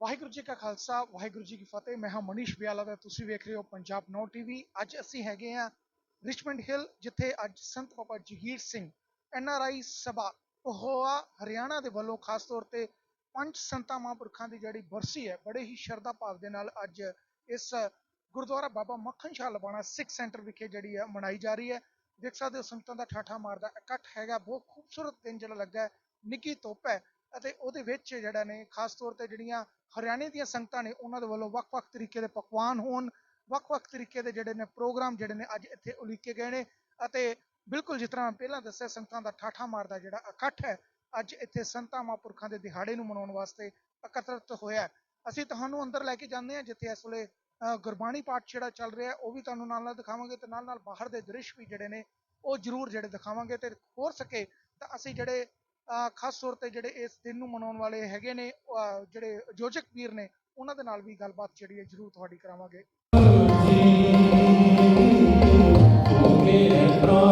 ਵਾਹਿਗੁਰੂ ਜੀ ਕਾ ਖਾਲਸਾ, ਵਾਹਿਗੁਰੂ ਜੀ ਕੀ ਫਤਿਹ। ਮੈਂ ਹਾਂ ਮਨੀਸ਼ ਬਿਆਲਾ ਦਾ ਤੁਸੀਂ ਵੇਖ ਰਹੇ ਹੋ ਪੰਜਾਬ ਨੌ ਟੀਵੀ ਅੱਜ ਅਸੀਂ ਹੈਗੇ ਆ ਰਿਚਮੰਡ ਹਿੱਲ ਜਿੱਥੇ ਅੱਜ Sant Baba Jagir Singh N R I Sabha Pehowa Haryana ਦੇ ਵੱਲੋਂ ਖਾਸ ਤੌਰ ਤੇ ਪੰਜ ਸੰਤਾਂ ਮਹਾਂਪੁਰਖਾਂ ਦੀ ਜਿਹੜੀ ਬਰਸੀ ਹੈ, ਬੜੇ ਹੀ ਸ਼ਰਧਾ ਭਾਵ ਦੇ ਨਾਲ ਅੱਜ ਇਸ ਗੁਰਦੁਆਰਾ ਬਾਬਾ ਮੱਖਣ ਸ਼ਾਹ ਲਬਾਣਾ ਸਿੱਖ ਸੈਂਟਰ ਵਿਖੇ ਜਿਹੜੀ ਹੈ ਮਨਾਈ ਜਾ ਰਹੀ ਹੈ। ਦੇਖ ਸਕਦੇ ਹੋ ਸੰਗਤਾਂ ਦਾ ਠਾਠਾ ਮਾਰਦਾ ਇਕੱਠ ਹੈਗਾ, ਬਹੁਤ ਖੂਬਸੂਰਤ ਦਿਨ ਜਿਹੜਾ ਲੱਗਾ ਹੈ, ਨਿੱਕੀ ਧੁੱਪ ਹੈ। ਅਤੇ ਉਹਦੇ ਵਿੱਚ ਜਿਹੜਾ ਨੇ, ਖਾਸ ਤੌਰ ਤੇ ਜਿਹੜੀਆਂ ਹਰਿਆਣੇ ਦੀਆਂ ਸੰਗਤਾਂ ਨੇ, ਉਹਨਾਂ ਦੇ ਵੱਲੋਂ ਵੱਖ-ਵੱਖ ਤਰੀਕੇ ਦੇ ਪਕਵਾਨ ਹੋਣ, ਵੱਖ-ਵੱਖ ਤਰੀਕੇ ਦੇ ਜਿਹੜੇ ਨੇ ਪ੍ਰੋਗਰਾਮ ਜਿਹੜੇ ਨੇ ਅੱਜ ਇੱਥੇ ਉਲੀਕੇ ਗਏ ਨੇ ਅਤੇ ਬਿਲਕੁਲ ਜਿਸ ਤਰ੍ਹਾਂ ਪਹਿਲਾਂ ਦੱਸਿਆ, ਸੰਗਤਾਂ ਦਾ ਠਾਠਾ ਮਾਰਦਾ ਜਿਹੜਾ ਇਕੱਠ ਹੈ, ਅੱਜ ਇੱਥੇ ਸੰਤਾਂ ਮਹਾਂਪੁਰਖਾਂ ਦੇ ਦਿਹਾੜੇ ਨੂੰ ਮਨਾਉਣ ਵਾਸਤੇ ਇਕੱਤਰਤ ਹੋਇਆ ਅਸੀਂ ਤੁਹਾਨੂੰ ਅੰਦਰ ਲੈ ਕੇ ਜਾਂਦੇ ਹਾਂ, ਜਿੱਥੇ ਇਸ ਵੇਲੇ ਗੁਰਬਾਣੀ ਪਾਠ ਜਿਹੜਾ ਚੱਲ ਰਿਹਾ, ਉਹ ਵੀ ਤੁਹਾਨੂੰ ਨਾਲ ਨਾਲ ਦਿਖਾਵਾਂਗੇ ਤੇ ਨਾਲ ਨਾਲ ਬਾਹਰ ਦੇ ਦ੍ਰਿਸ਼ ਵੀ ਜਿਹੜੇ ਨੇ, ਉਹ ਜ਼ਰੂਰ ਜਿਹੜੇ ਦਿਖਾਵਾਂਗੇ ਤੇ ਹੋ ਸਕੇ ਤਾਂ ਅਸੀਂ ਜਿਹੜੇ ਖਾਸ ਤੌਰ ਤੇ ਜਿਹੜੇ ਇਸ ਦਿਨ ਨੂੰ ਮਨਾਉਣ ਵਾਲੇ ਹੈਗੇ ਨੇ ਜਿਹੜੇ ਆਯੋਜਕ ਵੀਰ ਨੇ, ਉਹਨਾਂ ਦੇ ਨਾਲ ਵੀ ਗੱਲਬਾਤ ਜਿਹੜੀ ਹੈ ਜ਼ਰੂਰ ਤੁਹਾਡੀ ਕਰਾਵਾਂਗੇ। ਮੇਰੇ ਪ੍ਰਾਨ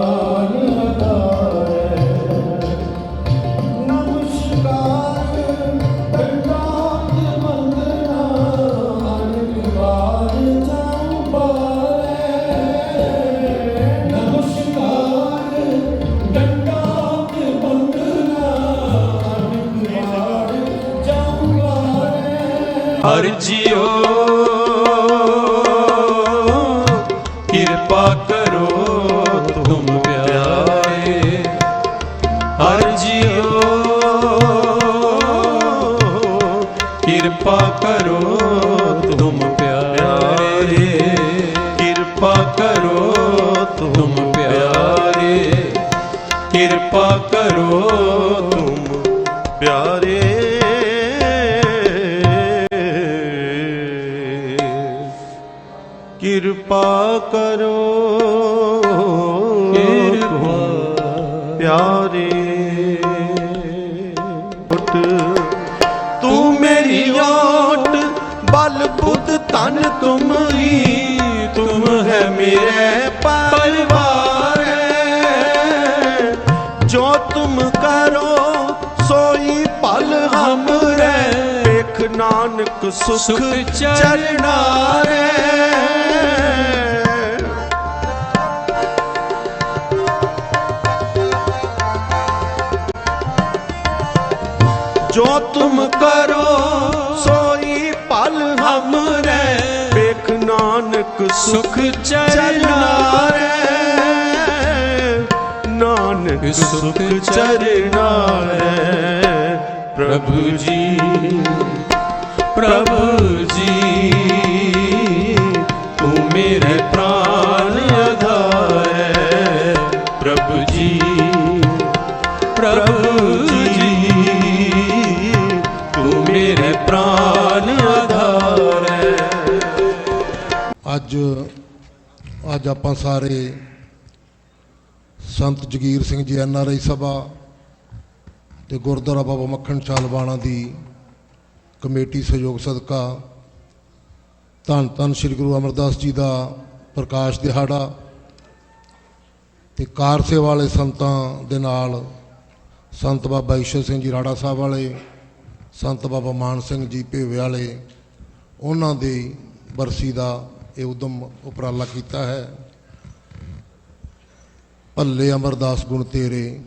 ਹਰ ਜੀਓ ਕਿਰਪਾ ਕਰੋ ਤੁਮ ਪਿਆਰੇ। ਹਰ ਜੀਓ ਕਿਰਪਾ ਕਰੋ ਤੁਮ ਪਿਆਰੇ। ਕਿਰਪਾ ਕਰੋ ਤੁਮ ਪਿਆਰੇ। ਕਿਰਪਾ ਕਰੋ ਤੁਮ ਪਿਆਰੇ। ਕਿਰਪਾ ਕਰੋ। ਕਿਰਪਾ। ਪਿਆਰੇ ਓਟ ਤੂੰ ਮੇਰੀ ਓਟ ਬਲ ਬੁੱਧ ਤਨ ਤੁਮ ਹੀ। ਤੁਮ ਹੈ ਮੇਰੇ ਪਰਿਵਾਰ ਜੋ ਤੁਮ ਕਰੋ ਸੋਈ ਪਲ ਹਮਰੇ ਨਾਨਕ ਸੁਖ ਚਰਨਾ ਰੇ ਜੋ ਤੁਮ ਕਰੋ, ਸੋਈ ਪਲ ਹਮਰੇ ਵੇਖ ਨਾਨਕ ਸੁਖ ਚਰਨਾ ਰੇ ਨਾਨਕ ਸੁਖ ਚਰਨਾ ਰੇ ਪ੍ਰਭੂ ਜੀ ਪ੍ਰਭੂ ਜੀ, ਤੂੰ ਮੇਰੇ ਅੱਜ ਅੱਜ ਆਪਾਂ ਸਾਰੇ ਸੰਤ ਜਗੀਰ ਸਿੰਘ ਜੀ ਐਨ ਆਰ ਆਈ ਸਭਾ ਤੇ ਗੁਰਦੁਆਰਾ ਬਾਬਾ ਮੱਖਣ ਚਾਲਵਾਣਾ ਦੀ ਕਮੇਟੀ ਸਹਿਯੋਗ ਸਦਕਾ ਧੰਨ ਧੰਨ ਸ੍ਰੀ ਗੁਰੂ ਅਮਰਦਾਸ ਜੀ ਦਾ ਪ੍ਰਕਾਸ਼ ਦਿਹਾੜਾ ਤੇ ਕਾਰ ਸੇਵਾ ਵਾਲੇ ਸੰਤਾਂ ਦੇ ਨਾਲ ਸੰਤ ਬਾਬਾ ਈਸ਼ਰ ਸਿੰਘ ਜੀ ਰਾੜਾ ਸਾਹਿਬ ਵਾਲੇ, ਸੰਤ ਬਾਬਾ ਮਾਨ ਸਿੰਘ ਜੀ ਭੇਵੇ ਵਾਲੇ, ਉਹਨਾਂ ਦੀ ਬਰਸੀ ਦਾ ਇਹ ਉਦਮ ਉਪਰਾਲਾ ਕੀਤਾ ਹੈ। ਭੱਲੇ ਅਮਰਦਾਸ ਗੁਣ ਤੇਰੇ,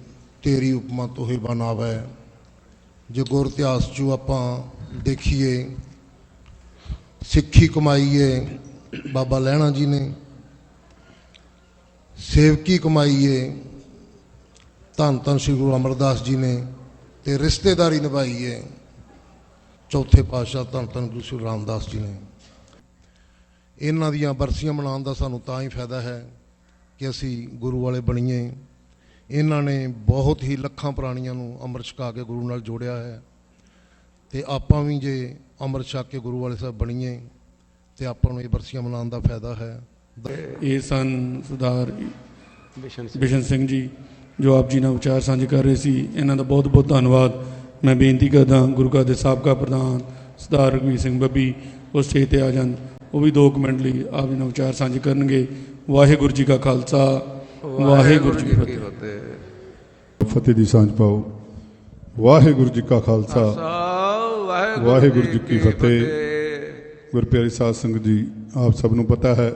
ਤੇਰੀ ਉਪਮਾ ਤੋਹੇ ਬਨਾਵੈ ਜੇ ਗੁਰ ਇਤਿਹਾਸ ਚੋਂ ਆਪਾਂ ਦੇਖੀਏ, ਸਿੱਖੀ ਕਮਾਈਏ, ਬਾਬਾ ਲਹਿਣਾ ਜੀ ਨੇ, ਸੇਵਕੀ ਕਮਾਈਏ, ਧੰਨ ਧੰਨ ਸ੍ਰੀ ਗੁਰੂ ਅਮਰਦਾਸ ਜੀ ਨੇ ਤੇ ਰਿਸ਼ਤੇਦਾਰੀ ਨਿਭਾਈਏ, ਚੌਥੇ ਪਾਤਸ਼ਾਹ ਧੰਨ ਧੰਨ ਗੁਰੂ ਸ੍ਰੀ ਰਾਮਦਾਸ ਜੀ ਨੇ। ਇਹਨਾਂ ਦੀਆਂ ਬਰਸੀਆਂ ਮਨਾਉਣ ਦਾ ਸਾਨੂੰ ਤਾਂ ਹੀ ਫਾਇਦਾ ਹੈ ਕਿ ਅਸੀਂ ਗੁਰੂ ਵਾਲੇ ਬਣੀਏ। ਇਹਨਾਂ ਨੇ ਬਹੁਤ ਹੀ ਲੱਖਾਂ ਪ੍ਰਾਣੀਆਂ ਨੂੰ ਅੰਮ੍ਰਿਤ ਛਕਾ ਕੇ ਗੁਰੂ ਨਾਲ ਜੋੜਿਆ ਹੈ। ਤੇ ਆਪਾਂ ਵੀ ਜੇ ਅੰਮ੍ਰਿਤ ਛਕ ਕੇ ਗੁਰੂ ਵਾਲੇ ਸਾਹਿਬ ਬਣੀਏ ਤੇ ਆਪਾਂ ਨੂੰ ਇਹ ਬਰਸੀਆਂ ਮਨਾਉਣ ਦਾ ਫਾਇਦਾ ਹੈ। ਇਹ ਸਨ ਸਰਦਾਰ ਬਿਸ਼ਨ ਸਿੰਘ। ਜੀ ਜੋ ਆਪ ਜੀ ਨਾਲ ਵਿਚਾਰ ਸਾਂਝੇ ਕਰ ਰਹੇ ਸੀ। ਇਹਨਾਂ ਦਾ ਬਹੁਤ ਬਹੁਤ ਧੰਨਵਾਦ। ਮੈਂ ਬੇਨਤੀ ਕਰਦਾ ਗੁਰੂ ਘਰ ਦੇ ਸਾਬਕਾ ਪ੍ਰਧਾਨ ਸਰਦਾਰ ਰਘਵੀਰ ਸਿੰਘ ਬੱਬੀ ਉਹ ਸਟੇਜ ਤੇ ਆ ਜਾਣ। ਉਹ ਵੀ 2 ਮਿੰਟ ਲਈ ਆਪ ਜੀ ਨਾਲ ਵਿਚਾਰ ਸਾਂਝੇ ਕਰਨਗੇ। ਵਾਹਿਗੁਰੂ ਜੀ ਕਾ ਖਾਲਸਾ ਵਾਹਿਗੁਰੂ ਜੀ ਕੀ ਫਤਿਹ। ਫਤਿਹ। ਦੀ ਸਾਂਝ ਪਾਓ। ਵਾਹਿਗੁਰੂ ਜੀ ਕਾ ਖਾਲਸਾ ਵਾਹਿਗੁਰੂ ਵਾਹਿਗੁਰੂ ਜੀ ਕੀ ਫਤਿਹ। ਗੁਰਪਿਆਰੀ ਸਾਧ ਸੰਗਤ ਜੀ ਆਪ ਸਭ ਨੂੰ ਪਤਾ ਹੈ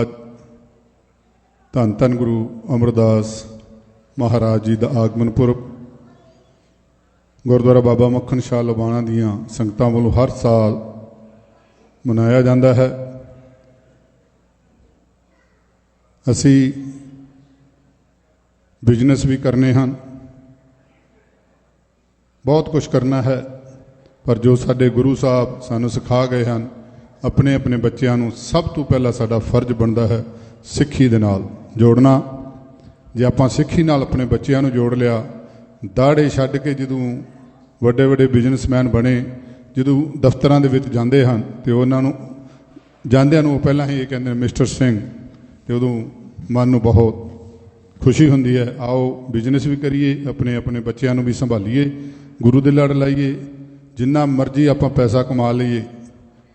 ਅੱਜ ਧੰਨ ਧੰਨ ਗੁਰੂ ਅਮਰਦਾਸ ਮਹਾਰਾਜ ਜੀ ਦਾ ਆਗਮਨ ਪੁਰਬ ਗੁਰਦੁਆਰਾ ਬਾਬਾ ਮੱਖਣ ਸ਼ਾਹ ਲਵਾਣਾ ਦੀਆਂ ਸੰਗਤਾਂ ਵੱਲੋਂ ਹਰ ਸਾਲ ਮਨਾਇਆ ਜਾਂਦਾ ਹੈ। ਅਸੀਂ ਬਿਜ਼ਨਸ ਵੀ ਕਰਨੇ ਹਨ। ਬਹੁਤ ਕੁਝ ਕਰਨਾ ਹੈ, ਪਰ ਜੋ ਸਾਡੇ ਗੁਰੂ ਸਾਹਿਬ ਸਾਨੂੰ ਸਿਖਾ ਗਏ ਹਨ ਆਪਣੇ ਆਪਣੇ ਬੱਚਿਆਂ ਨੂੰ ਸਭ ਤੋਂ ਪਹਿਲਾਂ ਸਾਡਾ ਫਰਜ਼ ਬਣਦਾ ਹੈ ਸਿੱਖੀ ਦੇ ਨਾਲ ਜੋੜਨਾ। ਜੇ ਆਪਾਂ ਸਿੱਖੀ ਨਾਲ ਆਪਣੇ ਬੱਚਿਆਂ ਨੂੰ ਜੋੜ ਲਿਆ ਦਾੜੇ ਛੱਡ ਕੇ ਜਦੋਂ ਵੱਡੇ ਵੱਡੇ ਬਿਜ਼ਨਸਮੈਨ ਬਣੇ ਜਦੋਂ ਦਫ਼ਤਰਾਂ ਦੇ ਵਿੱਚ ਜਾਂਦੇ ਹਨ ਤੇ ਉਹਨਾਂ ਨੂੰ, ਜਾਂਦਿਆਂ ਨੂੰ ਉਹ ਪਹਿਲਾਂ ਹੀ ਇਹ ਕਹਿੰਦੇ ਨੇ, ਮਿਸਟਰ ਸਿੰਘ, ਤੇ ਉਦੋਂ ਮਨ ਨੂੰ ਬਹੁਤ ਖੁਸ਼ੀ ਹੁੰਦੀ ਹੈ, ਆਓ ਬਿਜ਼ਨਸ ਵੀ ਕਰੀਏ, ਆਪਣੇ ਆਪਣੇ ਬੱਚਿਆਂ ਨੂੰ ਵੀ ਸੰਭਾਲੀਏ, ਗੁਰੂ ਦੇ ਲੜ ਲਾਈਏ, ਜਿੰਨਾ ਮਰਜ਼ੀ ਆਪਾਂ ਪੈਸਾ ਕਮਾ ਲਈਏ,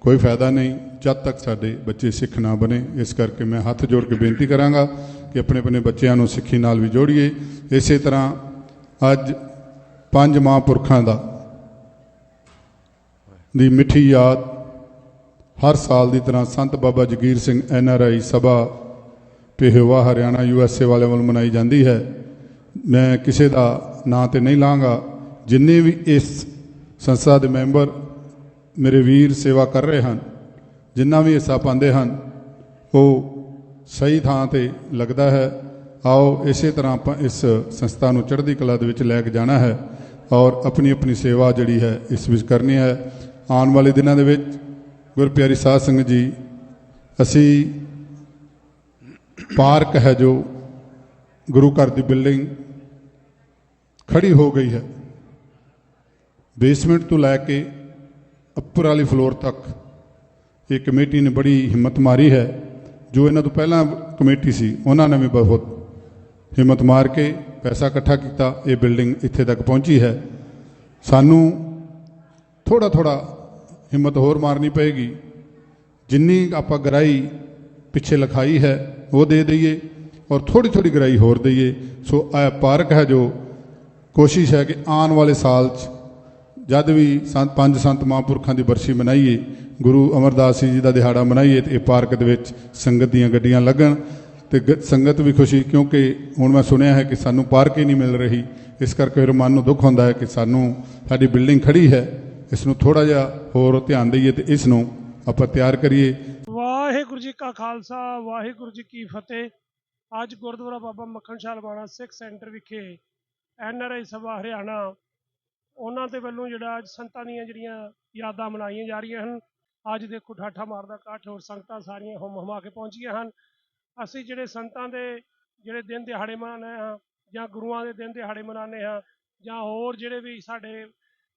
ਕੋਈ ਫਾਇਦਾ ਨਹੀਂ, ਜਦ ਤੱਕ ਸਾਡੇ ਬੱਚੇ ਸਿੱਖ ਨਾ ਬਣੇ। ਇਸ ਕਰਕੇ ਮੈਂ ਹੱਥ ਜੋੜ ਕੇ ਬੇਨਤੀ ਕਰਾਂਗਾ ਕਿ ਆਪਣੇ ਆਪਣੇ ਬੱਚਿਆਂ ਨੂੰ ਸਿੱਖੀ ਨਾਲ ਵੀ ਜੋੜੀਏ। ਇਸੇ ਤਰ੍ਹਾਂ ਅੱਜ ਪੰਜ ਮਹਾਂਪੁਰਖਾਂ ਦਾ ਦੀ ਮਿੱਠੀ ਯਾਦ ਹਰ ਸਾਲ ਦੀ ਤਰ੍ਹਾਂ Sant Baba Jagir Singh N R I Sabha Pehowa, Haryana, U S A ਵਾਲਿਆਂ ਵੱਲੋਂ ਮਨਾਈ ਜਾਂਦੀ ਹੈ। ਮੈਂ ਕਿਸੇ ਦਾ ਨਾਂ ਤੇ ਨਹੀਂ ਲਾਂਗਾ। ਜਿੰਨੇ ਵੀ ਇਸ ਸੰਸਥਾ ਦੇ ਮੈਂਬਰ ਮੇਰੇ ਵੀਰ ਸੇਵਾ ਕਰ ਰਹੇ ਹਨ, ਜਿੰਨਾ ਵੀ ਹਿੱਸਾ ਪਾਉਂਦੇ ਹਨ, ਉਹ ਸਹੀ ਥਾਂ ਤੇ ਲੱਗਦਾ ਹੈ। ਆਓ ਇਸੇ ਤਰ੍ਹਾਂ ਆਪਾਂ ਇਸ ਸੰਸਥਾ ਨੂੰ ਚੜ੍ਹਦੀ ਕਲਾ ਦੇ ਵਿੱਚ ਲੈ ਕੇ ਜਾਣਾ ਹੈ ਔਰ ਆਪਣੀ ਆਪਣੀ ਸੇਵਾ ਜਿਹੜੀ ਹੈ ਇਸ ਵਿੱਚ ਕਰਨੀ ਹੈ। ਆਉਣ ਵਾਲੇ ਦਿਨਾਂ ਦੇ ਵਿੱਚ ਗੁਰਪਿਆਰੀ ਸਾਧ ਸੰਗਤ ਜੀ, ਅਸੀਂ ਪਾਰਕ ਹੈ ਜੋ ਗੁਰੂ ਘਰ ਦੀ ਬਿਲਡਿੰਗ ਖੜੀ ਹੋ ਗਈ ਹੈ। ਬੇਸਮੈਂਟ ਤੋਂ ਲੈ ਕੇ ਉੱਪਰ ਵਾਲੀ ਫਲੋਰ ਤੱਕ ਇਹ ਕਮੇਟੀ ਨੇ ਬੜੀ ਹਿੰਮਤ ਮਾਰੀ ਹੈ। ਜੋ ਇਹਨਾਂ ਤੋਂ ਪਹਿਲਾਂ ਕਮੇਟੀ ਸੀ, ਉਹਨਾਂ ਨੇ ਵੀ ਬਹੁਤ ਹਿੰਮਤ ਮਾਰ ਕੇ ਪੈਸਾ ਇਕੱਠਾ ਕੀਤਾ, ਇਹ ਬਿਲਡਿੰਗ ਇੱਥੇ ਤੱਕ ਪਹੁੰਚੀ ਹੈ। ਸਾਨੂੰ ਥੋੜਾ ਥੋੜਾ ਹਿੰਮਤ ਹੋਰ ਮਾਰਨੀ ਪਏਗੀ। ਜਿੰਨੀ ਆਪਾਂ ਗਰਾਈ ਪਿੱਛੇ ਲਿਖਾਈ ਹੈ, ਉਹ ਦੇ ਦਈਏ ਔਰ ਥੋੜੀ ਥੋੜੀ ਗਰਾਈ ਹੋਰ ਦਈਏ। ਸੋ ਇਹ ਪਾਰਕ ਹੈ ਜੋ ਕੋਸ਼ਿਸ਼ ਹੈ ਕਿ ਆਉਣ ਵਾਲੇ ਸਾਲ 'ਚ ਜਦ ਵੀ ਸੰਤ ਪੰਜ ਸੰਤ ਮਹਾਂਪੁਰਖਾਂ ਦੀ ਬਰਸੀ ਮਨਾਈਏ, ਗੁਰੂ ਅਮਰਦਾਸ ਜੀ ਦਾ ਦਿਹਾੜਾ ਮਨਾਈਏ ਤੇ ਇਹ ਪਾਰਕ ਦੇ ਵਿੱਚ ਸੰਗਤ ਦੀਆਂ ਗੱਡੀਆਂ ਲੱਗਣ ਤੇ ਗ- ਸੰਗਤ ਵੀ ਖੁਸ਼ੀ ਕਿਉਂਕਿ ਹੁਣ ਮੈਂ ਸੁਣਿਆ ਹੈ ਕਿ ਸਾਨੂੰ ਪਾਰਕ ਹੀ ਨਹੀਂ ਮਿਲ ਰਹੀ। ਇਸ ਕਰਕੇ ਫਿਰ ਮਨ ਨੂੰ ਦੁੱਖ ਹੁੰਦਾ ਹੈ ਕਿ ਸਾਨੂੰ ਸਾਡੀ ਬਿਲਡਿੰਗ ਖੜੀ ਹੈ। ਇਸ ਨੂੰ ਥੋੜਾ ਜਿਹਾ ਹੋਰ ਧਿਆਨ ਦਈਏ ਤੇ ਇਸ ਨੂੰ ਆਪਾਂ ਤਿਆਰ ਕਰੀਏ। ਵਾਹਿਗੁਰੂ ਜੀ ਕਾ ਖਾਲਸਾ, ਵਾਹਿਗੁਰੂ ਜੀ ਕੀ ਫਤਿਹ। ਅੱਜ ਗੁਰਦੁਆਰਾ ਬਾਬਾ ਮੱਖਣ ਸ਼ਾਹ ਲਵਾਣਾ ਸਿੱਖ ਸੈਂਟਰ ਵਿਖੇ ਐਨ ਆਰ ਆਈ ਸਭਾ ਹਰਿਆਣਾ, ਉਹਨਾਂ ਦੇ ਵੱਲੋਂ ਜਿਹੜਾ ਅੱਜ ਸੰਤਾਂ ਦੀਆਂ ਜਿਹੜੀਆਂ ਯਾਦਾਂ ਮਨਾਈਆਂ ਜਾ ਰਹੀਆਂ ਹਨ, ਅੱਜ ਦੇਖੋ ਠਾਠਾ ਮਾਰਦਾ ਕਾਠ ਹੋਰ ਸੰਗਤਾਂ ਸਾਰੀਆਂ ਹੁਮ ਹਮਾ ਕੇ ਪਹੁੰਚੀਆਂ ਹਨ। ਅਸੀਂ ਜਿਹੜੇ ਸੰਤਾਂ ਦੇ ਜਿਹੜੇ ਦਿਨ ਦਿਹਾੜੇ ਮਨਾਉਂਦੇ ਹਾਂ ਜਾਂ ਗੁਰੂਆਂ ਦੇ ਦਿਨ ਦਿਹਾੜੇ ਮਨਾਉਂਦੇ ਹਾਂ ਜਾਂ ਹੋਰ ਜਿਹੜੇ ਵੀ ਸਾਡੇ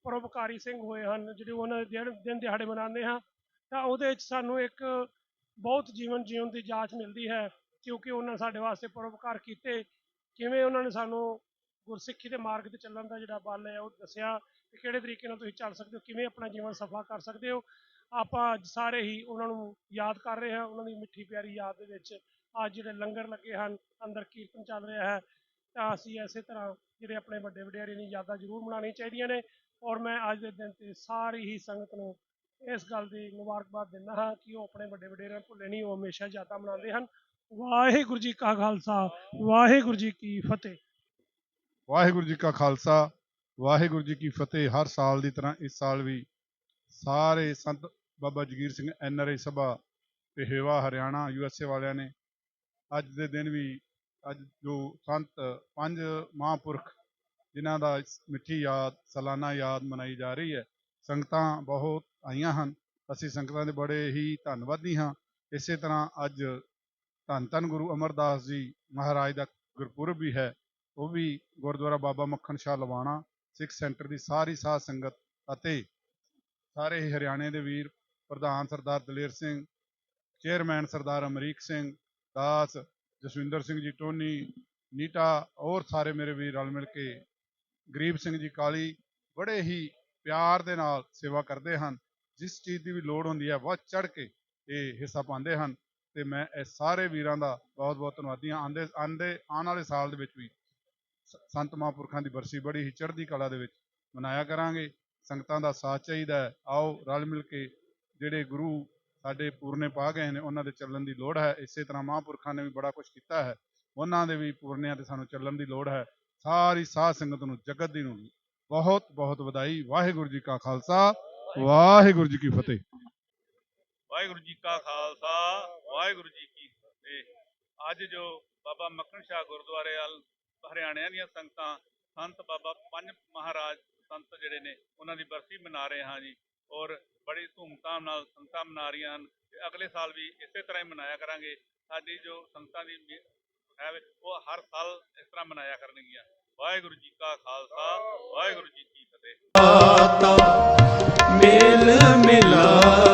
ਪਰਉਪਕਾਰੀ ਸਿੰਘ ਹੋਏ ਹਨ, ਜਿਹੜੇ ਉਹਨਾਂ ਦੇ ਦਿਨ- ਦਿਨ ਦਿਹਾੜੇ ਮਨਾਉਂਦੇ ਹਾਂ, ਤਾਂ ਉਹਦੇ ਵਿੱਚ ਸਾਨੂੰ ਇੱਕ ਬਹੁਤ ਜੀਵਨ ਜਿਉਣ ਦੀ ਜਾਂਚ ਮਿਲਦੀ ਹੈ, ਕਿਉਂਕਿ ਉਹਨਾਂ ਨੇ ਸਾਡੇ ਵਾਸਤੇ ਪਰਉਪਕਾਰ ਕੀਤੇ। ਕਿਵੇਂ ਉਹਨਾਂ ਨੇ ਸਾਨੂੰ ਗੁਰਸਿੱਖੀ ਦੇ ਮਾਰਗ ਤੇ ਚੱਲਣ ਦਾ ਜਿਹੜਾ ਬਲ ਹੈ, ਉਹ ਦੱਸਿਆ ਕਿ ਕਿਹੜੇ ਤਰੀਕੇ ਨਾਲ ਤੁਸੀਂ ਚੱਲ ਸਕਦੇ ਹੋ, ਕਿਵੇਂ ਆਪਣਾ ਜੀਵਨ ਸਫ਼ਾ ਕਰ ਸਕਦੇ ਹੋ। ਆਪਾਂ ਅੱਜ ਸਾਰੇ ਹੀ ਉਹਨਾਂ ਨੂੰ ਯਾਦ ਕਰ ਰਹੇ ਹਾਂ, ਉਹਨਾਂ ਦੀ ਮਿੱਠੀ ਪਿਆਰੀ ਯਾਦ ਦੇ ਵਿੱਚ। ਅੱਜ ਜਿਹੜੇ ਲੰਗਰ ਲੱਗੇ ਹਨ, ਅੰਦਰ ਕੀਰਤਨ ਚੱਲ ਰਿਹਾ ਹੈ, ਤਾਂ ਅਸੀਂ ਇਸੇ ਤਰ੍ਹਾਂ ਜਿਹੜੇ ਆਪਣੇ ਵੱਡੇ ਵਡਿਆਰੇ ਦੀ ਯਾਦਾਂ ਜ਼ਰੂਰ ਮਨਾਉਣੀਆਂ ਚਾਹੀਦੀਆਂ ਨੇ। ਔਰ ਮੈਂ ਅੱਜ ਦੇ ਦਿਨ ਤੇ ਸਾਰੀ ਹੀ ਸੰਗਤ ਨੂੰ ਇਸ ਗੱਲ ਦੀ ਮੁਬਾਰਕਬਾਦ ਦਿੰਦਾ ਹਾਂ ਕਿ ਉਹ ਆਪਣੇ ਵੱਡੇ ਵਡੇਰਿਆਂ ਭੁੱਲੇ ਨਹੀਂ, ਉਹ ਹਮੇਸ਼ਾ ਯਾਦਾਂ ਮਨਾਉਂਦੇ ਹਨ। ਵਾਹਿਗੁਰੂ ਜੀ ਕਾ ਖਾਲਸਾ, ਵਾਹਿਗੁਰੂ ਜੀ ਕੀ ਫਤਿਹ। ਵਾਹਿਗੁਰੂ ਜੀ ਕਾ ਖਾਲਸਾ, ਵਾਹਿਗੁਰੂ ਜੀ ਕੀ ਫਤਿਹ। ਹਰ ਸਾਲ ਦੀ ਤਰ੍ਹਾਂ ਇਸ ਸਾਲ ਵੀ ਸਾਰੇ Sant Baba Jagir Singh N R I Sabha Pehowa Haryana U S A ਵਾਲਿਆਂ ਨੇ ਅੱਜ ਦੇ ਦਿਨ ਵੀ ਅੱਜ ਜੋ ਸੰਤ ਪੰਜ ਮਹਾਂਪੁਰਖ ਜਿਨ੍ਹਾਂ ਦਾ ਮਿੱਠੀ ਯਾਦ, ਸਾਲਾਨਾ ਯਾਦ ਮਨਾਈ ਜਾ ਰਹੀ ਹੈ। ਸੰਗਤਾਂ ਬਹੁਤ ਆਈਆਂ ਹਨ। ਅਸੀਂ ਸੰਗਤਾਂ ਦੇ ਬੜੇ ਹੀ ਧੰਨਵਾਦੀ ਹਾਂ। ਇਸੇ ਤਰ੍ਹਾਂ ਅੱਜ ਧੰਨ ਧੰਨ ਗੁਰੂ ਅਮਰਦਾਸ ਜੀ ਮਹਾਰਾਜ ਦਾ ਗੁਰਪੁਰਬ ਵੀ ਹੈ। ਉਹ ਵੀ ਗੁਰਦੁਆਰਾ ਬਾਬਾ ਮੱਖਣ ਸ਼ਾਹ ਲਵਾਣਾ, ਸਿੱਖ ਸੈਂਟਰ ਦੀ ਸਾਰੀ ਸਾਧ ਸੰਗਤ ਅਤੇ ਸਾਰੇ ਹੀ ਹਰਿਆਣੇ ਦੇ ਵੀਰ ਪ੍ਰਧਾਨ ਸਰਦਾਰ ਦਲੇਰ ਸਿੰਘ, ਚੇਅਰਮੈਨ ਸਰਦਾਰ ਅਮਰੀਕ ਸਿੰਘ, ਦਾਸ ਜਸਵਿੰਦਰ ਸਿੰਘ ਜੀ, ਟੋਨੀ, ਨੀਟਾ ਔਰ ਸਾਰੇ ਮੇਰੇ ਵੀਰ ਰਲ ਮਿਲ ਕੇ ਗਰੀਬ ਸਿੰਘ ਜੀ ਕਾਲੀ ਬੜੇ ਹੀ ਪਿਆਰ ਦੇ ਨਾਲ ਸੇਵਾ ਕਰਦੇ ਹਨ, ਜਿਸ ਚੀਜ਼ ਦੀ ਵੀ ਲੋੜ ਹੁੰਦੀ ਹੈ ਵੱਧ ਚੜ ਕੇ ਇਹ ਹਿੱਸਾ ਪਾਉਂਦੇ ਹਨ ਤੇ ਮੈਂ ਇਹ ਸਾਰੇ ਵੀਰਾਂ ਦਾ ਬਹੁਤ ਬਹੁਤ ਧੰਨਵਾਦੀ ਹਾਂ ਆਂਦੇ ਆਂਦੇ ਆਉਣ ਵਾਲੇ ਸਾਲ ਦੇ ਵਿੱਚ ਵੀ ਸ- ਸੰਤ ਮਹਾਂਪੁਰਖਾਂ ਦੀ ਬਰਸੀ ਬੜੀ ਹੀ ਚੜ੍ਹਦੀ ਕਲਾ ਦੇ ਵਿੱਚ ਮਨਾਇਆ ਕਰਾਂਗੇ, ਸੰਗਤਾਂ ਦਾ ਸਾਥ ਚਾਹੀਦਾ ਹੈ, ਆਓ ਰਲ ਮਿਲ ਕੇ ਜਿਹੜੇ ਗੁਰੂ ਸਾਡੇ ਪੂਰਨੇ ਪਾ ਗਏ ਨੇ, ਉਹਨਾਂ ਦੇ ਚੱਲਣ ਦੀ ਲੋੜ ਹੈ, ਇਸੇ ਤਰ੍ਹਾਂ ਮਹਾਂਪੁਰਖਾਂ ਨੇ ਵੀ ਬੜਾ ਕੁਝ ਕੀਤਾ ਹੈ, ਉਹਨਾਂ ਦੇ ਵੀ ਪੂਰਨਿਆਂ ਤੇ ਸਾਨੂੰ ਚੱਲਣ ਦੀ ਲੋੜ ਹੈ ਸਾਰੀ ਸਾਧ ਸੰਗਤ ਨੂੰ ਜਗਤ ਦੀ ਨੂੰ ਬਹੁਤ ਬਹੁਤ ਵਧਾਈ। ਵਾਹਿਗੁਰੂ ਜੀ ਕਾ ਖਾਲਸਾ ਵਾਹਿਗੁਰੂ ਜੀ ਕੀ ਫਤਿਹ। ਵਾਹਿਗੁਰੂ ਜੀ ਕਾ ਖਾਲਸਾ ਵਾਹਿਗੁਰੂ ਜੀ ਕੀ ਫਤਿਹ। ਅੱਜ ਜੋ ਬਾਬਾ ਮੱਖਣ ਸ਼ਾਹ ਗੁਰਦੁਆਰੇ ਵੱਲ ਹਰਿਆਣਿਆਂ ਦੀਆਂ ਸੰਗਤਾਂ ਸੰਤ ਬਾਬਾ ਪੰਜ ਮਹਾਰਾਜ ਸੰਤ ਜਿਹੜੇ ਨੇ ਉਹਨਾਂ ਦੀ ਬਰਸੀ ਮਨਾ ਰਹੇ ਹਾਂ ਜੀ ਔਰ ਬੜੀ ਧੂਮਧਾਮ ਨਾਲ ਸੰਗਤਾਂ ਮਨਾ ਰਹੀਆਂ ਹਨ। ਅਗਲੇ ਸਾਲ ਵੀ ਇਸੇ ਤਰ੍ਹਾਂ ਹੀ ਮਨਾਇਆ ਕਰਾਂਗੇ। ਸਾਡੀ ਜੋ ਸੰਗਤਾਂ ਦੀ ਮੇ- ਉਹ ਹਰ ਸਾਲ ਇਸ ਤਰ੍ਹਾਂ ਮਨਾਇਆ ਕਰਨਗੀਆਂ। ਵਾਹਿਗੁਰੂ ਜੀ ਕਾ ਖਾਲਸਾ, ਵਾਹਿਗੁਰੂ ਜੀ ਕੀ ਫਤਿਹ। ਦਾਤਾ ਮਿਲਾ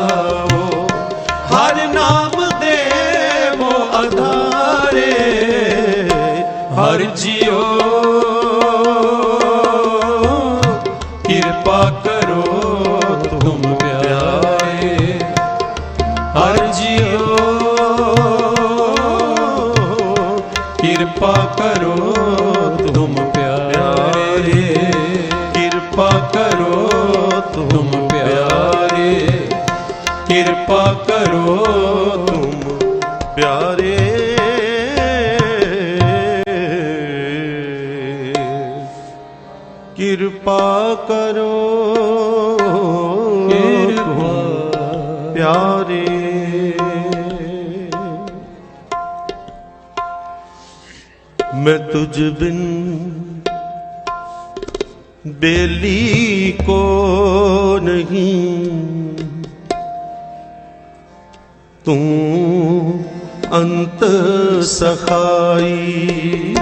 ਪਿਆਰੇ। ਮੈਂ ਤੁਝ ਬਿਨ ਬੇਲੀ ਕੋ ਨਹੀਂ। ਤੂੰ ਅੰਤ ਸਖਾਈ।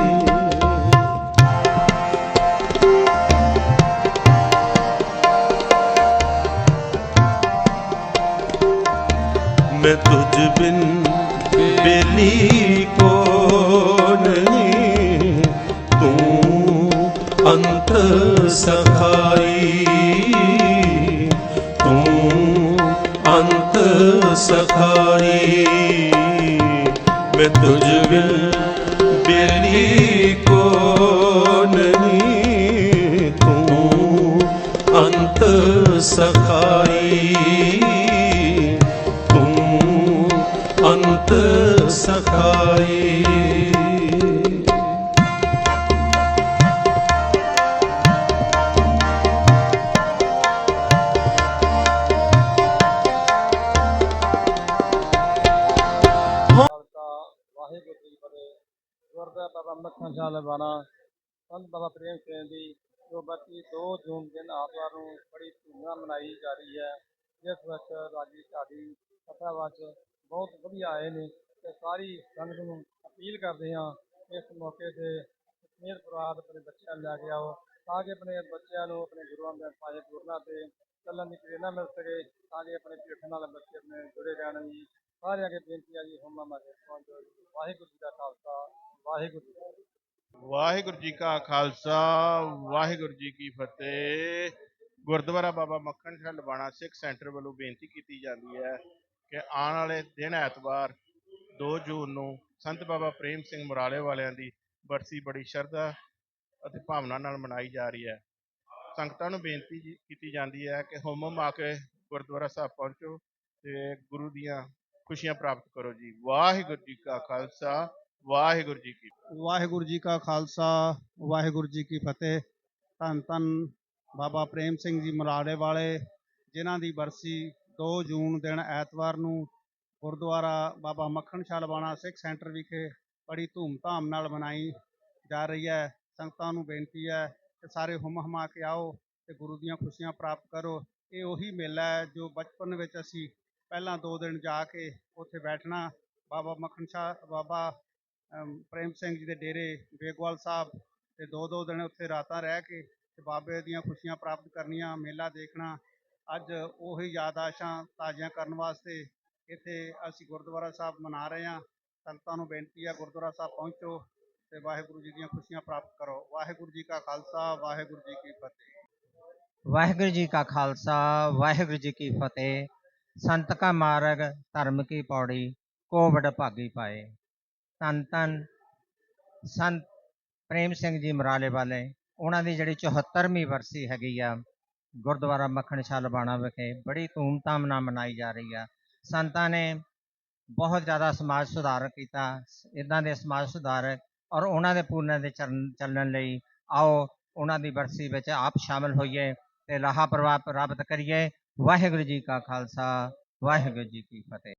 ਤੁਝ ਬਿਨ ਬੇਲੀ ਕੋ ਨਹੀਂ ਤੂੰ ਅੰਤ ਸਖਾਈ ਤੂੰ ਅੰਤ ਸਖਾਈ ਮੈਂ ਤੁਝ ਬਿਨ ਬੇਲੀ ਕੋ ਨਹੀਂ ਤੂੰ ਅੰਤ ਸਖਾਈ ਸੰਤ ਬਾਬਾ ਪ੍ਰੇਮ ਸਿੰਘ ਦੀ ਜੋ ਬੱਤੀ 2 ਜੂਨ ਦਿਨ ਆਤਵਾਰ ਨੂੰ ਬੜੀ ਧੂਮਧਾਮ ਮਨਾਈ ਜਾ ਰਹੀ ਹੈ, ਜਿਸ ਵਿੱਚ ਰਾਜੀ ਢਾਡੀ ਕਥਾ ਬਹੁਤ ਵਧੀਆ ਆਏ ਨੇ ਤੇ ਸਾਰੀ ਸੰਗਤ ਨੂੰ ਅਪੀਲ ਕਰਦੇ ਹਾਂ ਇਸ ਮੌਕੇ ਤੇ ਮੇਰ ਪੁਰਾਦ ਆਪਣੇ ਬੱਚਿਆਂ ਨੂੰ ਲੈ ਕੇ ਆਓ, ਤਾਂ ਕਿ ਆਪਣੇ ਬੱਚਿਆਂ ਨੂੰ ਆਪਣੇ ਗੁਰੂਆਂ ਦੇ ਪਾਏ ਗੁਰਨਾ ਤੇ ਚੱਲਣ ਦੀ ਪ੍ਰੇਰਨਾ ਮਿਲ ਸਕੇ, ਤਾਂ ਕਿ ਆਪਣੇ ਭੇਖ ਨਾਲ ਬੱਚੇ ਆਪਣੇ ਜੁੜੇ ਰਹਿਣ ਜੀ ਸਾਰਿਆਂ ਅੱਗੇ ਬੇਨਤੀ ਹੈ ਜੀ, ਹੁਮਾ ਮਾਰੇ ਪਹੁੰਚੋ ਵਾਹਿਗੁਰੂ ਜੀ ਦਾ ਖਾਲਸਾ, ਵਾਹਿਗੁਰੂ ਜੀ ਵਾਹਿਗੁਰੂ ਜੀ ਕਾ ਖਾਲਸਾ, ਵਾਹਿਗੁਰੂ ਜੀ ਕੀ ਫਤਿਹ। ਗੁਰਦੁਆਰਾ ਬਾਬਾ ਮੱਖਣ ਸ਼ਾਹ ਲਵਾਣਾ ਸਿੱਖ ਸੈਂਟਰ ਵੱਲੋਂ ਬੇਨਤੀ ਕੀਤੀ ਜਾਂਦੀ ਹੈ ਕਿ ਆਉਣ ਵਾਲੇ ਦਿਨ ਐਤਵਾਰ 2 ਜੂਨ ਨੂੰ ਸੰਤ ਬਾਬਾ ਪ੍ਰੇਮ ਸਿੰਘ ਮੁਰਾਲੇ ਵਾਲਿਆਂ ਦੀ ਬਰਸੀ ਬੜੀ ਸ਼ਰਧਾ ਅਤੇ ਭਾਵਨਾ ਨਾਲ ਮਨਾਈ ਜਾ ਰਹੀ ਹੈ। ਸੰਗਤਾਂ ਨੂੰ ਬੇਨਤੀ ਜੀ- ਕੀਤੀ ਜਾਂਦੀ ਹੈ ਕਿ ਹੁਮਮ ਆ ਕੇ ਗੁਰਦੁਆਰਾ ਸਾਹਿਬ ਪਹੁੰਚੋ ਤੇ ਗੁਰੂ ਦੀਆਂ ਖੁਸ਼ੀਆਂ ਪ੍ਰਾਪਤ ਕਰੋ ਜੀ। ਵਾਹਿਗੁਰੂ ਜੀ ਕਾ ਖਾਲਸਾ ਵਾਹਿਗੁਰੂ ਜੀ ਕੀ ਵਾਹਿਗੁਰੂ ਜੀ ਕਾ ਖਾਲਸਾ, ਵਾਹਿਗੁਰੂ ਜੀ ਕੀ ਫਤਿਹ। ਧੰਨ ਧੰਨ ਬਾਬਾ ਪ੍ਰੇਮ ਸਿੰਘ ਜੀ ਮੁਰਾੜੇ ਵਾਲੇ, ਜਿਨ੍ਹਾਂ ਦੀ ਬਰਸੀ 2 ਜੂਨ ਦਿਨ ਐਤਵਾਰ ਨੂੰ ਗੁਰਦੁਆਰਾ ਬਾਬਾ ਮੱਖਣ ਸ਼ਾਹ ਲਵਾਣਾ ਸਿੱਖ ਸੈਂਟਰ ਵਿਖੇ ਬੜੀ ਧੂਮ ਧਾਮ ਨਾਲ ਮਨਾਈ ਜਾ ਰਹੀ ਹੈ। ਸੰਗਤਾਂ ਨੂੰ ਬੇਨਤੀ ਹੈ ਕਿ ਸਾਰੇ ਹੁਮ ਹਮਾ ਕੇ ਆਓ ਤੇ ਗੁਰੂ ਦੀਆਂ ਖੁਸ਼ੀਆਂ ਪ੍ਰਾਪਤ ਕਰੋ। ਇਹ ਉਹੀ ਮੇਲਾ ਹੈ ਜੋ ਬਚਪਨ ਵਿੱਚ ਅਸੀਂ ਪਹਿਲਾਂ ਦੋ ਦਿਨ ਜਾ ਕੇ ਉੱਥੇ ਬੈਠਣਾ, ਬਾਬਾ ਮੱਖਣ ਸ਼ਾਹ ਬਾਬਾ ਪ੍ਰੇਮ ਸਿੰਘ ਜੀ ਦੇ ਡੇਰੇ, ਬੇਗਵਾਲ ਸਾਹਿਬ ਤੇ ਦੋ ਦੋ ਦਿਨ ਉੱਥੇ ਰਾਤਾਂ ਰਹਿ ਕੇ ਤੇ ਬਾਬੇ ਦੀਆਂ ਖੁਸ਼ੀਆਂ ਪ੍ਰਾਪਤ ਕਰਨੀਆਂ, ਮੇਲਾ ਦੇਖਣਾ, ਅੱਜ ਉਹੀ ਯਾਦਾਸ਼ਾਂ ਤਾਜ਼ੀਆਂ ਕਰਨ ਵਾਸਤੇ ਇੱਥੇ ਅਸੀਂ ਗੁਰਦੁਆਰਾ ਸਾਹਿਬ ਮਨਾ ਰਹੇ ਹਾਂ। ਸੰਗਤਾਂ ਨੂੰ ਬੇਨਤੀ ਹੈ ਗੁਰਦੁਆਰਾ ਸਾਹਿਬ ਪਹੁੰਚੋ ਤੇ ਵਾਹਿਗੁਰੂ ਜੀ ਦੀਆਂ ਖੁਸ਼ੀਆਂ ਪ੍ਰਾਪਤ ਕਰੋ। ਵਾਹਿਗੁਰੂ ਜੀ ਕਾ ਖਾਲਸਾ, ਵਾਹਿਗੁਰੂ ਜੀ ਕੀ ਫਤਿਹ। ਵਾਹਿਗੁਰੂ ਜੀ ਕਾ ਖਾਲਸਾ, ਵਾਹਿਗੁਰੂ ਜੀ ਕੀ ਫਤਿਹ। ਸੰਤ ਕਾ ਮਾਰਗ ਧਰਮ ਕੀ ਪੌੜੀ ਕੋ ਵਡ ਭਾਗੀ ਪਾਏ। ਧੰਨ ਧੰਨ ਸੰਤ ਪ੍ਰੇਮ ਸਿੰਘ ਜੀ ਮਰਾਲੇ ਵਾਲੇ, ਉਹਨਾਂ ਦੀ ਜਿਹੜੀ 74ਵੀਂ ਵਰਸੀ ਹੈਗੀ ਆ, ਗੁਰਦੁਆਰਾ ਮੱਖਣ ਸ਼ਾਹ ਲਬਾਣਾ ਵਿਖੇ ਬੜੀ ਧੂਮਧਾਮ ਨਾਲ ਮਨਾਈ ਜਾ ਰਹੀ ਆ। ਸੰਤਾਂ ਨੇ ਬਹੁਤ ਜ਼ਿਆਦਾ ਸਮਾਜ ਸੁਧਾਰ ਕੀਤਾ ਇਦਾਂ ਦੇ ਸਮਾਜ ਸੁਧਾਰਕ ਔਰ ਉਹਨਾਂ ਦੇ ਪੂਰਨਾਂ ਦੇ ਚਰਨ, ਚੱਲਣ ਲਈ ਆਓ, ਉਹਨਾਂ ਦੀ ਬਰਸੀ ਵਿੱਚ ਆਪ ਸ਼ਾਮਲ ਹੋਈਏ ਤੇ ਲਾਹਾ ਪ੍ਰਭਾਵ ਪ੍ਰਾਪਤ ਕਰੀਏ। ਵਾਹਿਗੁਰੂ ਜੀ ਕਾ ਖਾਲਸਾ, ਵਾਹਿਗੁਰੂ ਜੀ ਕੀ ਫਤਿਹ।